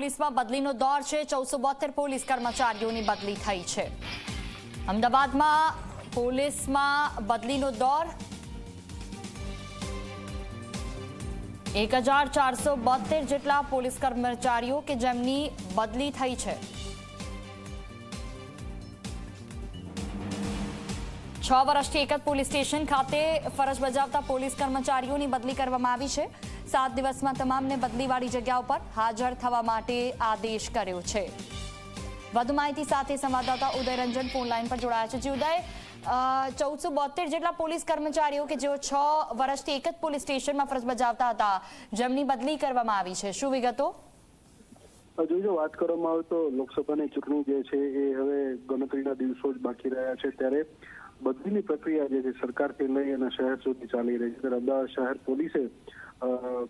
પોલીસમાં બદલીનો દોર છે. ચૌદસો બોતેર પોલીસ કર્મચારીઓની બદલી થઈ છે. અમદાવાદમાં પોલીસમાં બદલીનો દોર. એક હજાર ચારસો બોતેર જેટલા પોલીસ કર્મચારીઓ કે જેમની બદલી થઈ છે. છ વર્ષથી એક જ પોલીસ સ્ટેશન ખાતે ફરજ બજાવતા પોલીસ કર્મચારીઓની બદલી કરવામાં આવી છે. સાત દિવસમાં તમામને બદલીવાળી જગ્યા ઉપર હાજર થવા માટે આદેશ કર્યો છે. વધુ માહિતી સાથે સંવાદદાતા ઉદય રંજન ફોન લાઈન પર જોડાયા છે. જી ઉદય ચૌદસો બોતેર જેટલા પોલીસ કર્મચારીઓ કે જેઓ છ વર્ષથી એક જ પોલીસ સ્ટેશનમાં ફરજ બજાવતા હતા, જેમની બદલી કરવામાં આવી છે. શું વિગતો? જોજો વાત કરવામાં આવે તો લોકસભાની ચૂંટણી જે છે એ હવે ગણતરીના દિવસો જ બાકી રહ્યા છે. ત્યારે બદલીની પ્રક્રિયા જે છે સરકારથી લઈ અને શહેર સુધી ચાલી રહી છે. ત્યારે અમદાવાદ શહેર પોલીસે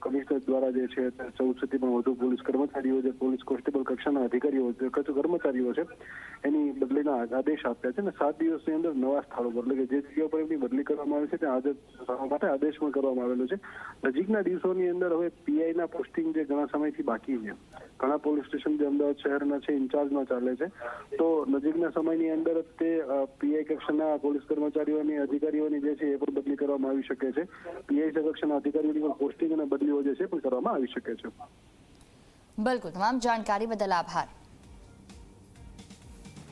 કમિશનર દ્વારા જે છે ચૌદસોથી પણ વધુ પોલીસ કર્મચારીઓ જે પોલીસ કોન્સ્ટેબલ કક્ષાના અધિકારીઓ કર્મચારીઓ છે, એની બદલીના આદેશ આપ્યા છે અને સાત દિવસની અંદર નવા સ્થળો પર, એટલે કે જે જગ્યા પર એમની બદલી કરવામાં આવે છે, ત્યાં હાજર માટે આદેશ પણ કરવામાં આવેલો છે. નજીકના દિવસોની અંદર હવે પીઆઈ ના પોસ્ટિંગ જે ઘણા સમયથી બાકી છે. ઘણા પોલીસ સ્ટેશન જે અમદાવાદ શહેરના છે, ઇન્ચાર્જમાં ચાલે છે. તો નજીકના સમયની અંદર તે પીઆઈ કક્ષાના પોલીસ કર્મચારીઓની, અધિકારીઓની જે છે એ પણ બદલી કરવામાં આવી શકે છે. પીઆઈ સંરક્ષણ અધિકારીઓની પણ પોસ્ટિંગ અને બદલીઓ જે છે પણ કરવામાં આવી શકે છે. બિલકુલ, તમામ જાણકારી બદલ આભાર.